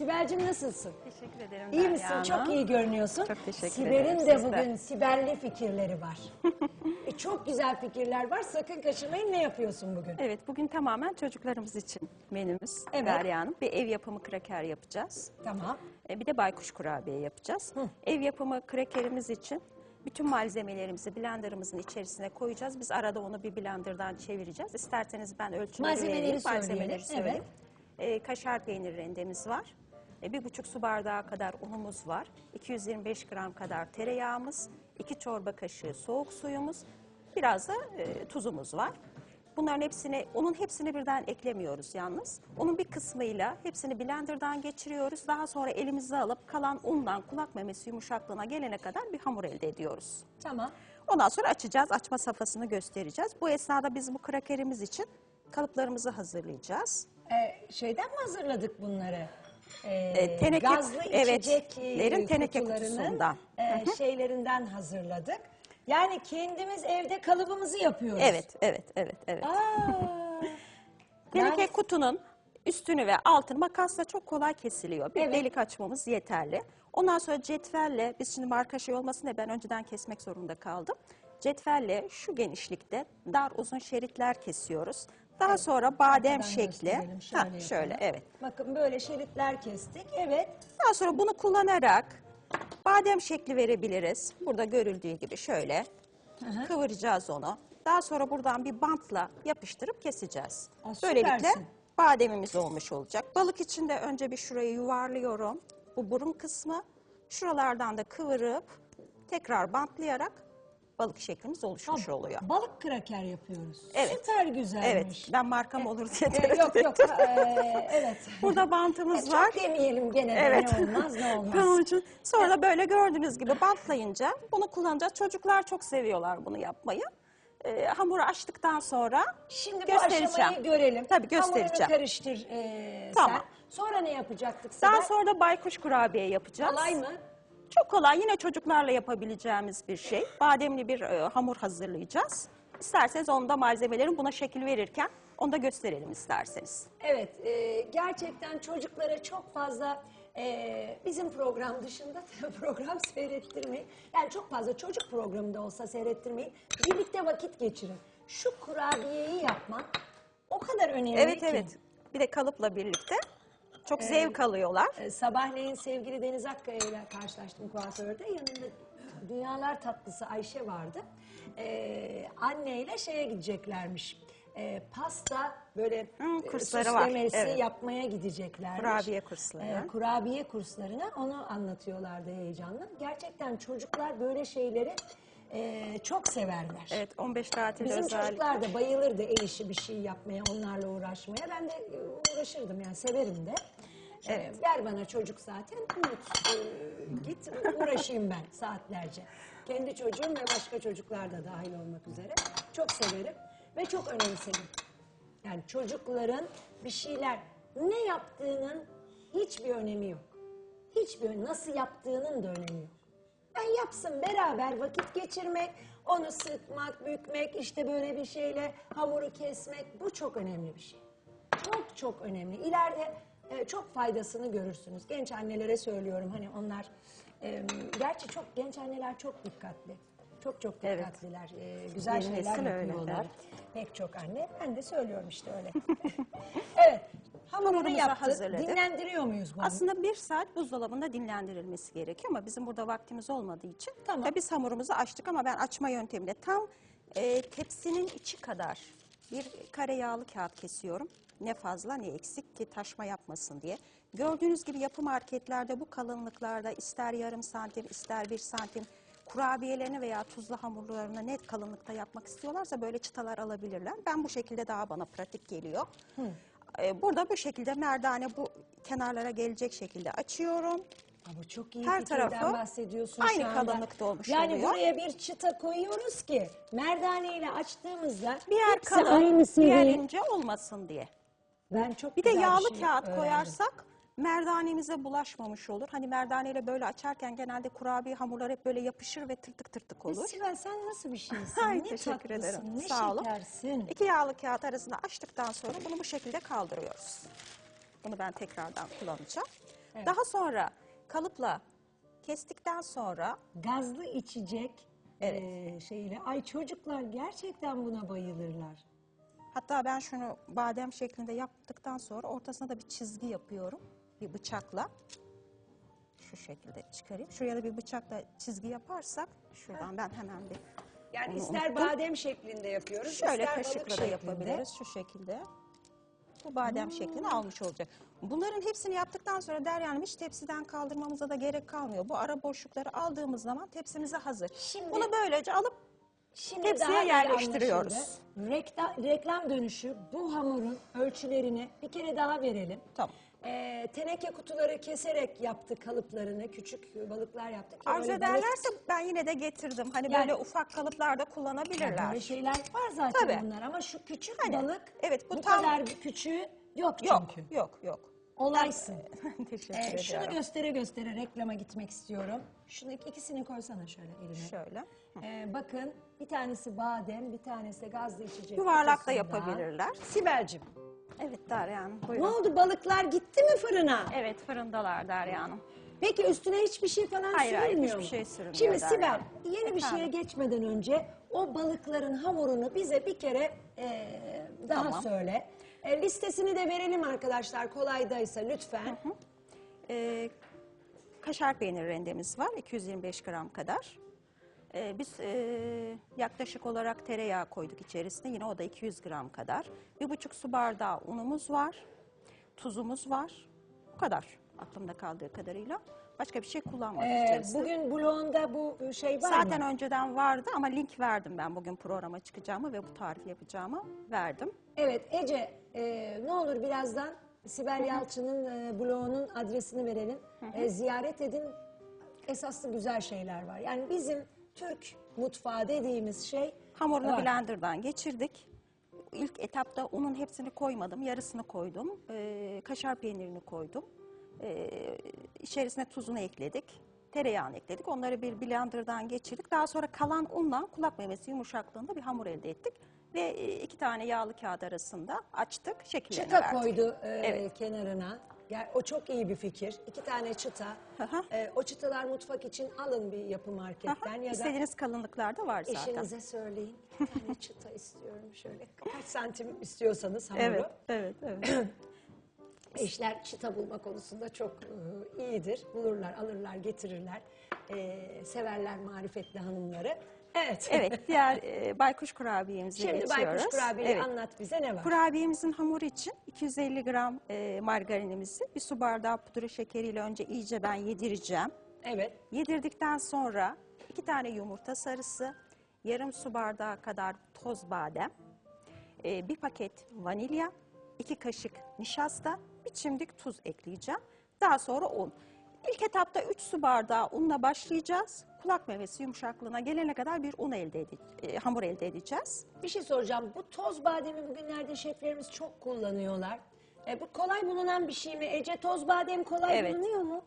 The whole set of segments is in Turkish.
Sibel'cim nasılsın? Teşekkür ederim İyi Derya misin? Hanım. Çok iyi görünüyorsun. Çok teşekkür Sibel'in ederim, de siz de. bugün Sibel'li fikirleri var. E, çok güzel fikirler var. Sakın kaçırmayın. Ne yapıyorsun bugün? Evet, bugün tamamen çocuklarımız için menümüz Evet. Derya Hanım. Bir ev yapımı kraker yapacağız. Tamam. E, Bir de baykuş kurabiye yapacağız. Ev yapımı krakerimiz için bütün malzemelerimizi blenderımızın içerisine koyacağız. Biz arada onu bir blenderdan çevireceğiz. İsterseniz ben ölçüleri Malzemeleri vereyim, söyleyelim, malzemeleri evet. söyleyeyim. E, kaşar peynir rendemiz var. Bir buçuk su bardağı kadar unumuz var. 225 gram kadar tereyağımız, iki çorba kaşığı soğuk suyumuz, biraz da e, tuzumuz var. Bunların hepsini, onun hepsini birden eklemiyoruz yalnız. Onun bir kısmıyla hepsini blenderdan geçiriyoruz. Daha sonra elimize alıp kalan undan kulak memesi yumuşaklığına gelene kadar bir hamur elde ediyoruz. Tamam. Ondan sonra açacağız, açma safhasını göstereceğiz. Bu esnada biz bu krakerimiz için kalıplarımızı hazırlayacağız. Ee, şeyden mi hazırladık bunları? Ee, E, teneke- gazlı evet, içeceklerin teneke kutusundan. e, şeylerinden hazırladık. Yani kendimiz evde kalıbımızı yapıyoruz. Evet, evet, evet, evet. Aa, Teneke Yani- kutunun üstünü ve altını makasla çok kolay kesiliyor. Bir Evet. delik açmamız yeterli. Ondan sonra cetvelle, biz şimdi marka şey olmasın diye ben önceden kesmek zorunda kaldım. Cetvelle şu genişlikte dar uzun şeritler kesiyoruz. Daha sonra badem arkadan şekli. gösterelim, Ha, şöyle şöyle evet. Bakın böyle şeritler kestik. Evet. Daha sonra bunu kullanarak badem şekli verebiliriz. Burada görüldüğü gibi şöyle hı. kıvıracağız onu. Daha sonra buradan bir bantla yapıştırıp keseceğiz. Aa, Böylelikle süpersin. bademimiz olmuş olacak. Balık için de önce bir şurayı yuvarlıyorum. Bu burun kısmı. Şuralardan da kıvırıp tekrar bantlayarak balık şeklimiz oluşmuş oluyor. Balık kraker yapıyoruz. Evet. Süper güzelmiş. Evet, ben markam olur diye tereddüt yok yok. ee, evet. Burada bantımız Çok var. demeyelim gene de Evet. ne olmaz ne olmaz. Onun için sonra da böyle gördüğünüz gibi bantlayınca bunu kullanacağız. Çocuklar çok seviyorlar bunu yapmayı. Ee, hamuru açtıktan sonra Şimdi bu göstereceğim. aşamayı görelim. Tabii göstereceğim. Hamurunu karıştır ee, Tamam. sen. Sonra ne yapacaktık Daha sonra da baykuş kurabiye yapacağız. Kolay mı? Çok kolay. Yine çocuklarla yapabileceğimiz bir şey. Bademli bir e, hamur hazırlayacağız. İsterseniz onu da malzemelerin buna şekil verirken onu da gösterelim isterseniz. Evet, e, gerçekten çocuklara çok fazla e, bizim program dışında program seyrettirmeyin. Yani çok fazla çocuk programında olsa seyrettirmeyin. Birlikte vakit geçirin. Şu kurabiyeyi yapmak o kadar önemli Evet ki. evet. Bir de kalıpla birlikte çok zevk alıyorlar. E, sabahleyin sevgili Deniz Akkaya ile karşılaştım kuaförde. Yanında dünyalar tatlısı Ayşe vardı. E, anneyle şeye gideceklermiş. E, pasta böyle Hı, e, kursları var, süslemesi evet. yapmaya gideceklermiş. Kurabiye kursları. E, kurabiye kurslarına onu anlatıyorlardı heyecanla. Gerçekten çocuklar böyle şeyleri e, çok severler. Evet 15 tatil Bizim özellikle. çocuklar da bayılırdı el işi bir şey yapmaya, onlarla uğraşmaya. Ben de uğraşırdım yani severim de. Evet. ver bana çocuk zaten, unut, e, git uğraşayım ben saatlerce. Kendi çocuğum ve başka çocuklar da dahil olmak üzere. Çok severim ve çok önemserim. Yani çocukların bir şeyler ne yaptığının hiçbir önemi yok. Hiçbir nasıl yaptığının da önemi yok. Ben yapsın beraber vakit geçirmek, onu sıkmak, bükmek, işte böyle bir şeyle hamuru kesmek bu çok önemli bir şey. Çok çok önemli. İleride e, çok faydasını görürsünüz. Genç annelere söylüyorum hani onlar e, gerçi çok genç anneler çok dikkatli. Çok çok Evet. dikkatliler. E, güzel Yeni şeyler nesil öyle, yapıyorlar. evet. Pek çok anne. Ben de söylüyorum işte öyle. evet. Hamurunu yaptık. Dinlendiriyor muyuz bunu? Aslında bir saat buzdolabında dinlendirilmesi gerekiyor ama bizim burada vaktimiz olmadığı için Tamam. ve biz hamurumuzu açtık ama ben açma yöntemiyle tam e, tepsinin içi kadar bir kare yağlı kağıt kesiyorum. Ne fazla ne eksik ki taşma yapmasın diye. Gördüğünüz gibi yapı marketlerde bu kalınlıklarda ister yarım santim ister bir santim kurabiyelerini veya tuzlu hamurlarını net kalınlıkta yapmak istiyorlarsa böyle çıtalar alabilirler. Ben bu şekilde daha bana pratik geliyor. Ee, Burada bu şekilde merdane bu kenarlara gelecek şekilde açıyorum. Bu çok iyi Her fikirden tarafı bahsediyorsun aynı şu anda. kalınlıkta olmuş yani oluyor. buraya bir çıta koyuyoruz ki merdane açtığımızda Bir yer hepsi kalın, aynı bir yer seviye. ince olmasın diye. Ben çok Bir de güzel yağlı şey kağıt öğrendim. koyarsak merdanemize bulaşmamış olur. Hani merdaneyle böyle açarken genelde kurabiye hamurlar hep böyle yapışır ve tırtık tırtık olur. Sibel sen nasıl bir şeysin? Ay, ne teşekkür tatlısın, ederim. ne Sağ olun. şekersin. İki yağlı kağıt arasında açtıktan sonra bunu bu şekilde kaldırıyoruz. Bunu ben tekrardan kullanacağım. Evet. Daha sonra kalıpla kestikten sonra Gazlı içecek Evet. e, şeyle. Ay çocuklar gerçekten buna bayılırlar. hatta ben şunu badem şeklinde yaptıktan sonra ortasına da bir çizgi yapıyorum bir bıçakla. Şu şekilde çıkarayım. Şuraya da bir bıçakla çizgi yaparsak şuradan ben hemen bir Yani Onu ister unuttum. badem şeklinde yapıyoruz, Şöyle ister balık kaşıkla da şeklinde. yapabiliriz şu şekilde. Bu badem şeklini almış olacak. Bunların hepsini yaptıktan sonra Derya Hanım hiç tepsiden kaldırmamıza da gerek kalmıyor. Bu ara boşlukları aldığımız zaman tepsimize hazır. Şimdi- Bunu böylece alıp Şimdi daha iyi yerleştiriyoruz. anlaşıldı. Reklam, reklam dönüşü bu hamurun ölçülerini bir kere daha verelim. Tamam. Ee, teneke kutuları keserek yaptık kalıplarını, küçük balıklar yaptık. arzu balık- ederlerse ben yine de getirdim. Hani Yani- böyle ufak kalıplarda Yani kullanabilirler. Böyle şeyler var zaten Tabii. bunlar ama şu küçük Hani, balık evet, bu bu tam- kadar küçüğü yok Yok, çünkü. yok, yok. Olaysın. Teşekkür Ee, şunu göstere göstere reklama gitmek istiyorum. Şunu ik- ikisini koysana şöyle eline. Şöyle. Ee, bakın bir tanesi badem, bir tanesi de gazlı içecek. Yuvarlak da yapabilirler. Sibel'cim Evet Derya Hanım ne buyurun. oldu balıklar gitti mi fırına? Evet fırındalar Derya Hanım. Peki üstüne hiçbir şey falan Hayır, hayır, sürülmüyor hiçbir mu? şey sürülmüyor Şimdi Derya Sibel Hanım. yeni bir şeye Efendim? geçmeden önce o balıkların hamurunu bize bir kere e, daha Tamam. söyle. E, listesini de verelim arkadaşlar kolaydaysa lütfen. Ee, kaşar peynir rendemiz var 225 gram kadar. Ee, biz e, yaklaşık olarak tereyağı koyduk içerisine yine o da 200 gram kadar. Bir buçuk su bardağı unumuz var, tuzumuz var. Bu kadar aklımda kaldığı kadarıyla. Başka bir şey kullanmadık E, içerisinde. bugün blogunda bu şey var Zaten mı? önceden vardı ama link verdim ben bugün programa çıkacağımı ve bu tarifi yapacağımı verdim. Evet Ece e, ne olur birazdan Sibel Yalçın'ın e, blogunun adresini verelim. E, ziyaret edin. Esaslı güzel şeyler var. Yani bizim Türk mutfağı dediğimiz şey Hamurunu var. blenderdan geçirdik. İlk etapta unun hepsini koymadım, yarısını koydum. Ee, kaşar peynirini koydum. Ee, içerisine tuzunu ekledik. Tereyağını ekledik. Onları bir blenderdan geçirdik. Daha sonra kalan unla kulak memesi yumuşaklığında bir hamur elde ettik. Ve e, iki tane yağlı kağıt arasında açtık, şekillerini Çıta verdik. koydu e, Evet. kenarına. Gel, o çok iyi bir fikir. İki tane çıta. Aha. E, o çıtalar mutfak için alın bir yapı marketten Aha, ya da İstediğiniz kalınlıklarda var zaten. eşinize söyleyin. İki tane çıta istiyorum şöyle. Kaç santim istiyorsanız hamuru. Evet, evet, evet. Eşler çıta bulma konusunda çok e, iyidir. Bulurlar, alırlar, getirirler. E, severler marifetli hanımları. Evet. evet, diğer e, baykuş kurabiyemize Şimdi geçiyoruz. baykuş kurabiyeyi Evet. anlat bize ne var? Kurabiyemizin hamuru için 250 gram e, margarinimizi bir su bardağı pudra şekeriyle önce iyice ben yedireceğim. evet. Yedirdikten sonra iki tane yumurta sarısı, yarım su bardağı kadar toz badem, e, bir paket vanilya, iki kaşık nişasta, bir çimdik tuz ekleyeceğim. Daha sonra un. İlk etapta 3 su bardağı unla başlayacağız. Kulak memesi yumuşaklığına gelene kadar bir un elde ede- e, hamur elde edeceğiz. Bir şey soracağım. Bu toz bademi bugünlerde şeflerimiz çok kullanıyorlar. E, bu kolay bulunan bir şey mi? Ece toz badem kolay Evet. bulunuyor mu?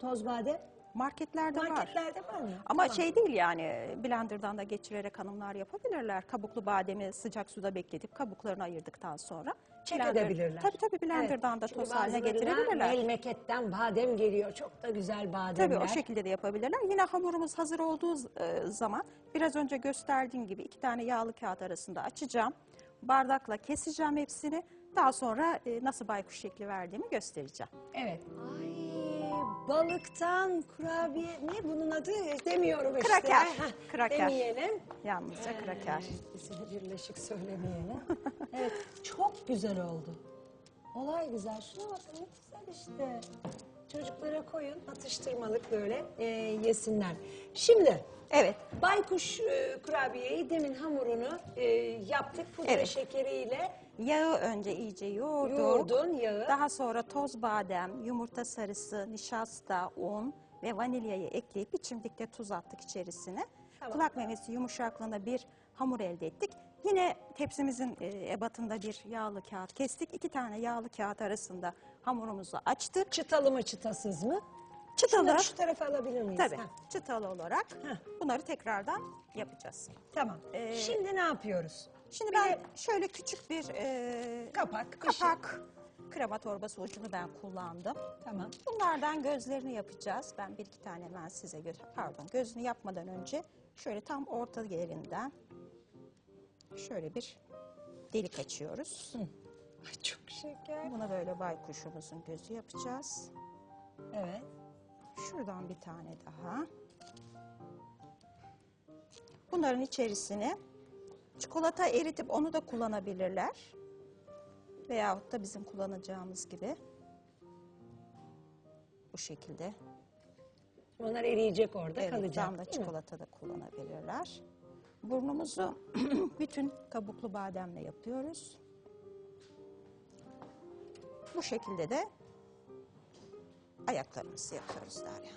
Toz badem. Marketlerde, var. Marketlerde var mı? Ama Tamam. şey değil yani blenderdan da geçirerek hanımlar yapabilirler. Kabuklu bademi sıcak suda bekletip kabuklarını ayırdıktan sonra. Çek blender- edebilirler. Tabii tabii blenderdan da Şimdi toz haline getirebilirler. Memleketten badem geliyor. Çok da güzel bademler. Tabii o şekilde de yapabilirler. Yine hamurumuz hazır olduğu e, zaman biraz önce gösterdiğim gibi iki tane yağlı kağıt arasında açacağım. Bardakla keseceğim hepsini. Daha sonra e, nasıl baykuş şekli verdiğimi göstereceğim. Evet. Ay balıktan kurabiye ne bunun adı demiyorum işte. Kraker, kraker. Demeyelim. Yalnızca kraker. İkisini birleşik söylemeyelim. evet çok güzel oldu. Olay güzel. Şuna bakın ne güzel işte. Çocuklara koyun atıştırmalık böyle e, yesinler. Şimdi Evet. baykuş e, kurabiyeyi demin hamurunu e, yaptık pudra Evet. şekeriyle. Yağı önce iyice yoğurduk. Yoğurdun yağı. Daha sonra toz badem, yumurta sarısı, nişasta, un ve vanilyayı ekleyip bir çimdikte tuz attık içerisine. Kulak memesi yumuşaklığında bir hamur elde ettik. Yine tepsimizin e, ebatında bir yağlı kağıt kestik. İki tane yağlı kağıt arasında hamurumuzu açtık. Çıtalı mı çıtasız mı? Çıtalı. Şunları şu tarafa alabilir miyiz? Tabii Ha, çıtalı olarak Heh. bunları tekrardan yapacağız. Tamam. Ee, Şimdi ne yapıyoruz? Şimdi ben şöyle küçük bir e, Kapak, kapak krema torbası ucunu ben kullandım. Tamam. Bunlardan gözlerini yapacağız. Ben bir iki tane hemen size gö pardon gözünü yapmadan önce şöyle tam orta yerinden şöyle bir delik açıyoruz. Ay çok şeker. Buna böyle baykuşumuzun gözü yapacağız. Evet. Şuradan bir tane daha. Bunların içerisine çikolata eritip onu da kullanabilirler. Veyahut da bizim kullanacağımız gibi bu şekilde. Onlar eriyecek orada Evet, kalacak. mi? çikolata da kullanabilirler. Burnumuzu bütün kabuklu bademle yapıyoruz. Bu şekilde de ayaklarımızı yapıyoruz Derya.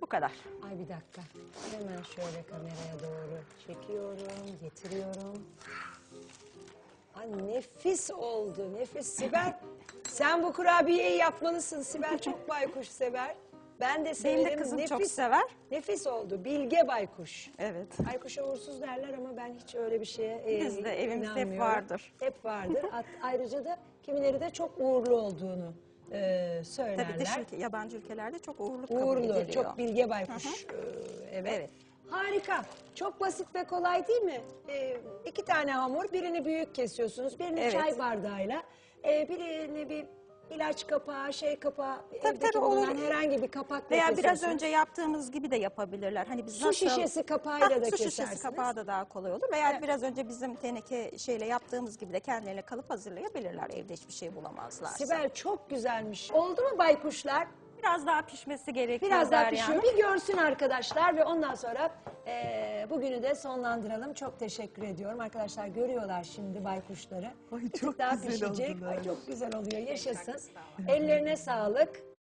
Bu kadar. Ay bir dakika. Hemen şöyle kameraya doğru çekiyorum, getiriyorum. Ay nefis oldu, nefis. Sibel, sen bu kurabiyeyi yapmalısın. Sibel çok baykuş sever. Ben de severim. Benim de kızım nefis, çok sever. Nefis oldu. Bilge baykuş. Evet. Baykuşa uğursuz derler ama ben hiç öyle bir şeye e, Bizde, evimizde hep vardır. Hep vardır. At- ayrıca da kimileri de çok uğurlu olduğunu e, söylerler. Tabii dış ülke, yabancı ülkelerde çok uğurlu kabul Uğurlu, ediliyor. çok bilge baykuş. Ee, evet. Evet. Harika. Çok basit ve kolay değil mi? Ee, iki tane hamur, birini büyük kesiyorsunuz, birini Evet. çay bardağıyla, ee, birini bir ilaç kapağı, şey kapağı, evdeki tabii, bulunan olur. herhangi bir kapakla Veya biraz önce yaptığımız gibi de yapabilirler. Hani biz Su nasıl... şişesi kapağıyla Hah, da su kesersiniz. şişesi kapağı da daha kolay olur. Veya biraz önce bizim teneke şeyle yaptığımız gibi de kendilerine kalıp hazırlayabilirler. Evde hiçbir şey bulamazlarsa. Sibel çok güzelmiş. Oldu mu baykuşlar? Biraz daha pişmesi gerekiyor. Biraz daha pişiyor. Hanım. Bir görsün arkadaşlar ve ondan sonra eee, bugünü de sonlandıralım. Çok teşekkür ediyorum. Arkadaşlar görüyorlar şimdi baykuşları. Ay, çok daha güzel pişecek. oldular. Ay, çok güzel oluyor. Yaşasın. Ellerine sağlık.